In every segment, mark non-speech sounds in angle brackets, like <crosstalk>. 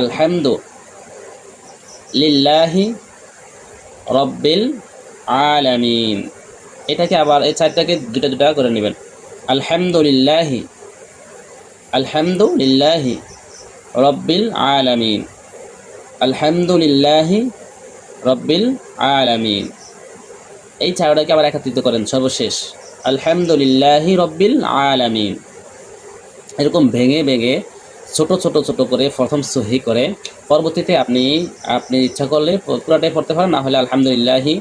আলহামদু লিল্লাহি রব্বিল আলামিন। এটাকে আবার এই চারটাকে দুটা দুটা করে নেবেন। আলহামদুলিল্লাহি আলহামদুলিল্লাহি রব্বিল আলামিন। আলহামদুলিল্লাহি রব্বিল আলামিন। এই চারটাকে আবার একত্রিত করেন সর্বশেষ। আলহামদুলিল্লাহি রব্বিল আলামিন। এরকম ভেঙে ভেঙে ছোট ছোট ছোট করে প্রথম সহি করে পরবর্তীতে আপনি আপনি ইচ্ছা করলে পুরাটাই পড়তে পারেন, না হলে আলহামদুলিল্লাহি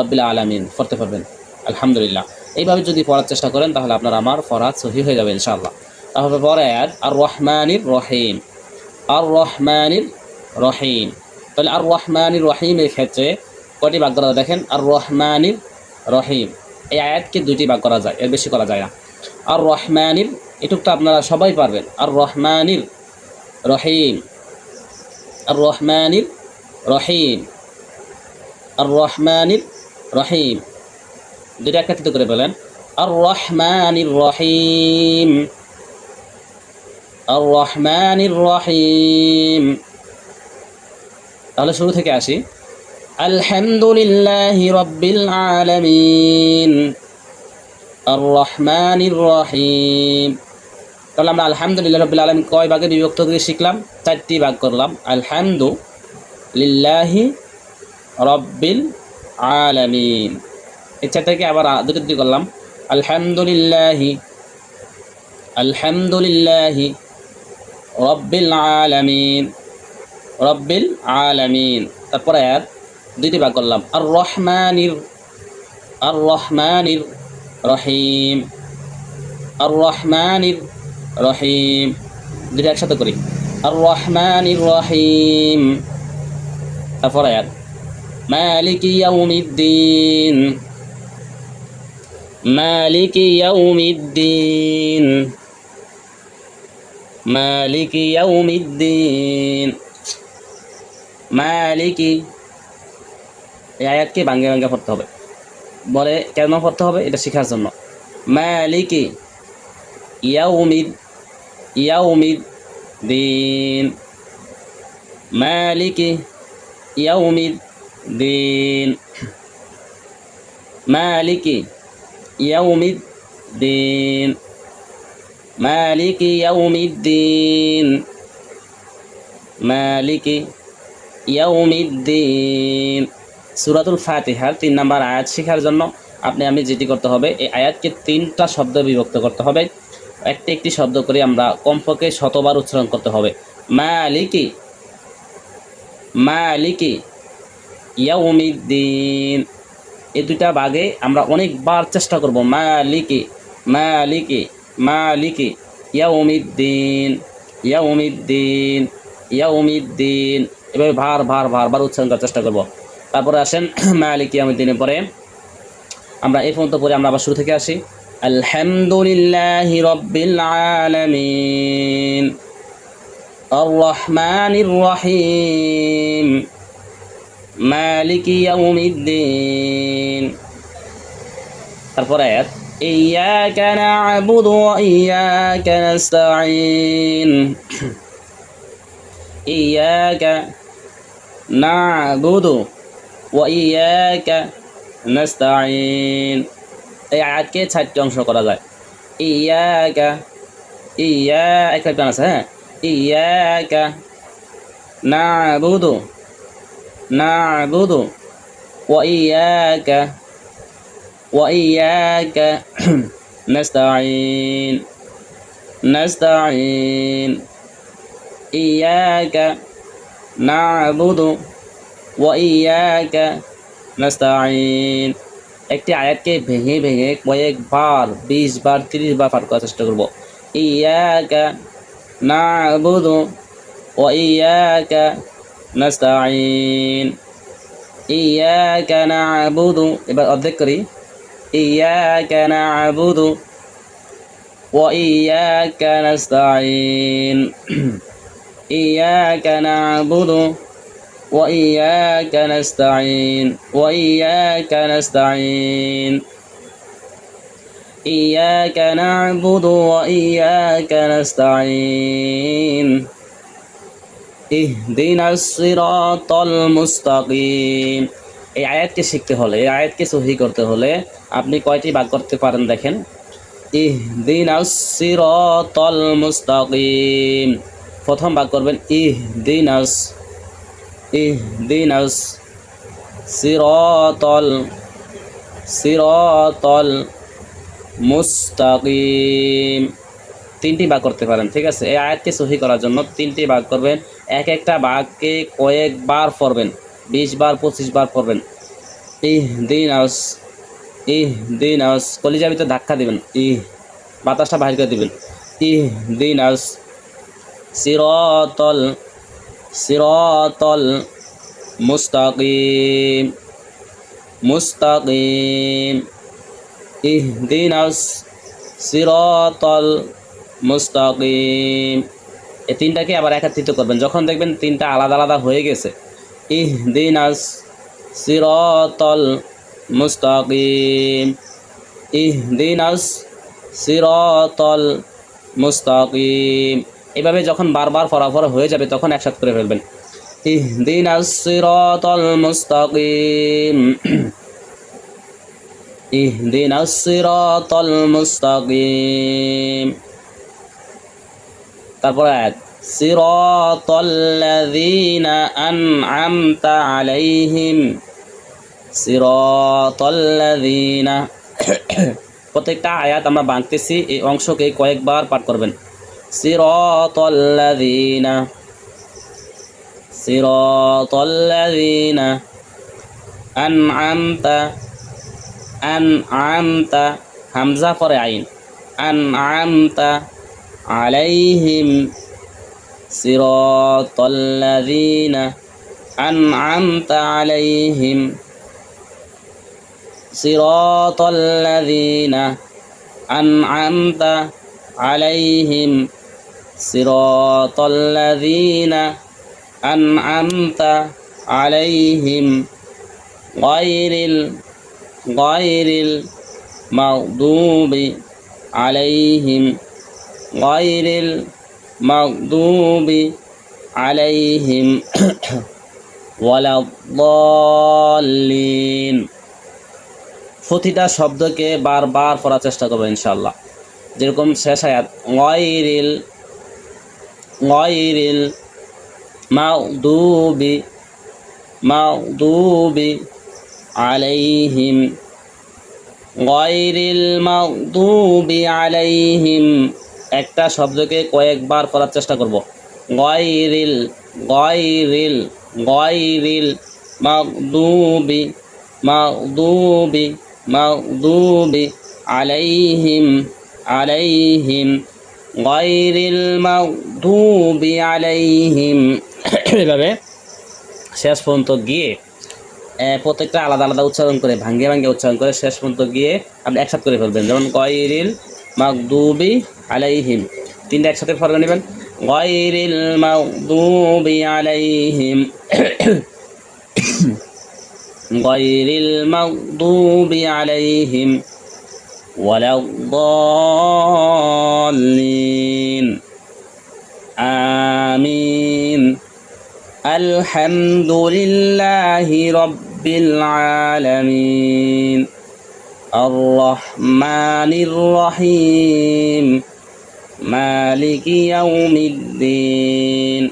রব্বিল আলামিন পড়তে পারবেন। আলহামদুলিল্লাহ। এইভাবে যদি পড়ার চেষ্টা করেন, তাহলে আপনার আমার ফরাজ সহি হয়ে যাবে ইনশাআল্লাহ। তাহলে পরে আয়াত আর রহমানির রহিম। আর রহমানির রহিম। তাহলে আর রহমানির রহিমের ক্ষেত্রে কয়টি ভাগ করা দেখেন আর রহমানির রহিম। এই আয়াতকে দুটি ভাগ করা যায়, এর বেশি করা যায় না। আর রহমানির এটুকটা আপনারা সবাই পারবেন। আর রহমানির রহিম। আর রহমানির রহিম। আর রহমানির রহিম। দুইটা একত্রিত করে বলেন। আর রহমানির রহিম। আর রহমানির রহিম। তাহলে শুরু থেকে আসি। আলহামদুলিল্লাহি রব্বিল আলমিন। আর রহমানির রহিম। তাহলে আমরা আলহামদুলিল্লাহ রবিল আলম কয় ভাগে বিভক্ত করে শিখলাম? চারটি ভাগ করলাম। আলহামদু লিল্লাহি রব্বিল আলামিন। এই চারটাকে আবার দুটো দুটি করলাম। আলহামদুলিল্লাহি আলহামদুলিল্লাহি রব্বিল আলামিন রব্বিল আলামিন। তারপরে আর দুইটি ভাগ করলাম। আর রহমানির আর রহমানির রহিম। আর রহমানির রহিম। দুটো একসাথে করি। আর রহমানির রহিম তারপর আয়াত। মালিক ইয়াউমিদ্দিন। মালিক ইয়াউমিদ্দিন। মালিক ইয়াউমিদ্দিন। মালিকি। এই আয়াতকে ভাঙ্গে ভাঙ্গে পড়তে হবে। বলে কেন পড়তে হবে? এটা শেখার জন্য। মালিকি ইয়াউমিদ ইয়াউমিদ দিন মালিকি ইয়াউমিদ দিন মালিকি ইয়াউমিদ দিন মালিকি ইয়াউমিদ দিন মালিকি ইয়াউমিদ্দিন। সুরাতুল ফাতিহার তিন নাম্বার আয়াত শেখার জন্য আপনি আমি যেটি করতে হবে। এই আয়াতকে তিনটা শব্দ বিভক্ত করতে হবে। একটি একটি শব্দ করে আমরা কমপক্ষে শতবার উচ্চারণ করতে হবে। মালিকি মালিকি ইয়াউমিদ্দিন। এই দুইটা ভাগে আমরা অনেকবার চেষ্টা করব। মালিকি মালিকি মালিকি ইয়াউমিদ্দিন ইয়াউমিদ্দিন ইয়াউমিদ্দিন। এভাবে ভার ভার ভার বার উচ্চারণ করার চেষ্টা করব। তারপরে আসেন মালিক ইয়ামুদ্দিনের পরে। আমরা এই পর্যন্ত পরে আমরা আবার শুরু থেকে আসি। আলহামদুলিল্লাহ রব্বিল আলামিন الرحمن الرحيم مالك يوم الدين তারপরে আয়াত إياك نعبد وإياك نستعين إياك نعبد وإياك نستعين এই আয়াতকে চারটি অংশ করা যায় ইয়াকা ইয়া একটা গান আছে হ্যাঁ ইয়াকা নাবুদু নাবুদু وإياك وإياك نستعين نستعين إياك نعبد وإياك نستعين একটি আয়াতকে ভেঙে ভেঙে কয়েকবার বিশ বার তিরিশ বার পাঠ করার চেষ্টা করব। ইয়াকা না বুধু ও ইয়াকা নাস্তাইন ইয়াকা না বুধু এবার অর্ধেক করি। ইয়াকা না বুধু ও ইয়াকা নাস্তাইন ইয়াকা না বুধু وإياك نستعين وإياك نستعين إياك نعبد وإياك نستعين ইহদিনা সিরাতাল মুস্তাকিম এই আয়াতকে শিখতে হলে এই আয়াতকে সহি করতে হলে আপনি কয়টি ভাগ করতে পারেন দেখেন ইহদিনা সিরাতাল মুস্তাকিম প্রথম ভাগ করবেন ইহদিনাস ইহদিনাস সিরাতাল সিরাতাল মুস্তাকিম তিনটি ভাগ করতে পারেন, ঠিক আছে? এই আয়াতকে সহি করার জন্য তিনটি ভাগ করবেন। এক একটা ভাগকে কয়েকবার পড়বেন বিশ বার পঁচিশ বার পড়বেন। ইহ দিন আস ইহ দিন আস কলিজা ভিতরে ধাক্কা দিবেন। ইহ বাতাসটা বাহির করে দিবেন। ইহ দিন আস সিরতল সিরতল মুস্তাকিম। মুস্তাকিম। ইহদিনাস সিরাতাল মুস্তাকিম। এই তিনটাকে আবার একত্রিত করবেন। যখন দেখবেন তিনটা আলাদা আলাদা হয়ে গেছে। ইহদিনাস সিরাতাল মুস্তাকিম। ইহদিনাস সিরাতাল মুস্তাকিম। এভাবে যখন বারবার ফরাফর হয়ে যাবে তখন একসাথে করে ফেলবেন ইহদিনাস সিরাতাল মুস্তাকিম اهدنا الصراط المستقيم তারপর আয়াত صراط الذين أنعمت عليهم صراط الذين প্রত্যেকটা আয়াত আমরা বাঁধতেছি এই অংশকে কয়েকবার পাঠ করবেন صراط الذين صراط الذين أنعمت أنعمت همزة فرعين أنعمت عليهم صراط الذين أنعمت عليهم صراط الذين أنعمت عليهم صراط الذين أنعمت عليهم غير ال غير المغضوب عليهم غير المغضوب عليهم ولا الضالين প্রতিটা শব্দকে বারবার পড়ার চেষ্টা করবো ইনশাল্লাহ যেরকম শেষ আয়াত গয়রিল গয়রিল মাউদুবি মাউদুবি عليهم গয়রিল মাগদুবি আলাইহিম একটা শব্দকে কয়েকবার করার চেষ্টা করব গয়রিল গয়রিল গয়রিল মাগদুবি মাগদুবি মাগদুবি আলাইহিম আলাইহিম আলাইহিম। এভাবে শেষ পর্যন্ত গিয়ে প্রত্যেকটা আলাদা আলাদা উচ্চারণ করে ভাঙ্গে ভাঙ্গে উচ্চারণ করে শেষ পর্যন্ত গিয়ে আপনি একসাথে করে ফেলবেন। যেমন গয়রিল মাকদুবি আলাইহিম। তিনটা একসাথে ফর্মে নেবেন। গয়রিল মাকদুবি আলাইহিম। <coughs> গয়রিল মাকদুবি আলাইহিম। ولا الضالين آمين الحمد لله رب العالمين الرحمن الرحيم مالك يوم الدين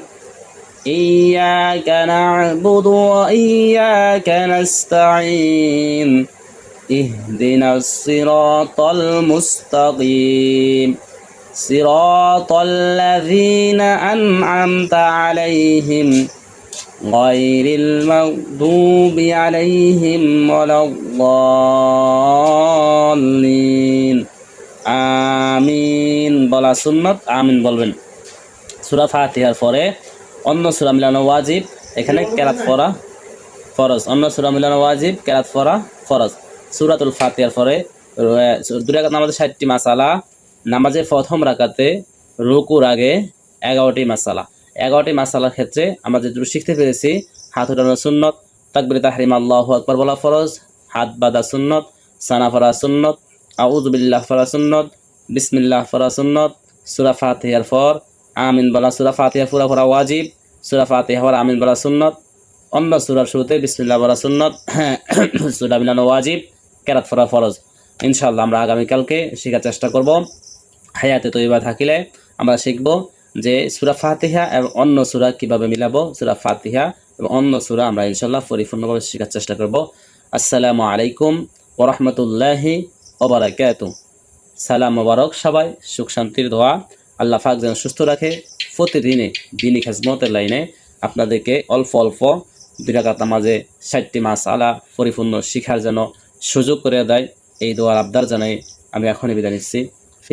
إياك نعبد وإياك نستعين اهدنا الصراط المستقيم صراط الذين أنعمت عليهم غير المغضوب عليهم ولا الضالين আমিন বলা সুন্নত আমিন বলবেন সুরা ফাতিহার পরে অন্য সুরা মিলানো ওয়াজিব এখানে কেরাত পড়া ফরজ অন্য সুরা মিলানো ওয়াজিব কেরাত পড়া ফরজ সুরাতুল ফাতিহার পরে দুরাকাত নামাজের ষাটটি মাসালা, নামাজের প্রথম রাকাতে রুকুর আগে এগারোটি মাসালা। এগারোটি মাসালার ক্ষেত্রে আমরা যেটুকু শিখতে পেরেছি, হাত উঠানো সুন্নত, তাকবির, তাহরিম, আল্লাহ আকবর বলা ফরজ, হাত বাঁধা সুন্নত, সানা ফরা সুন্নত আউজবিল্লাহ ফরা সুন্নত, বিসমিল্লাহ ফরা সুন্নত, সুরা ফাতিহার ফর আমিন বলা, সুরা ফাতিহা ফুরা ফরা ওয়াজিব, সুরা ফাতিহা পড়া আমিন বলা সুন্নত, অন্য সুরার শুরুতে বিসমিল্লাহ বলা সুন্নত, <coughs> সুরা মিলানো ওয়াজিব কেরাত ফরা ফরজ। ইনশাল্লাহ আমরা আগামীকালকে শেখার চেষ্টা করব। হায়াতে তৈবা থাকিলে আমরা শিখব যে সুরা ফাতিহা এবং অন্য সুরা কীভাবে মিলাবো, সুরা ফাতিহা এবং অন্য সুরা আমরা ইনশাল্লাহ পরিপূর্ণভাবে শেখার চেষ্টা করব। আসসালামু আলাইকুম ওরহমতুল্লাহি ওবরাকাতু সালাম মোবারক সবাই, সুখ শান্তির দোয়া। আল্লাহ পাক যেন সুস্থ রাখে। প্রতিদিনে দিনী খেজমতের লাইনে আপনাদেরকে অল্প অল্প বিরাকাত মাঝে ষাটটি মাস আলা পরিপূর্ণ শিখার যেন সুযোগ করে দেয় এই দোয়ার আবদার জানাই আমি এখনই বিদায় নিচ্ছি। ফি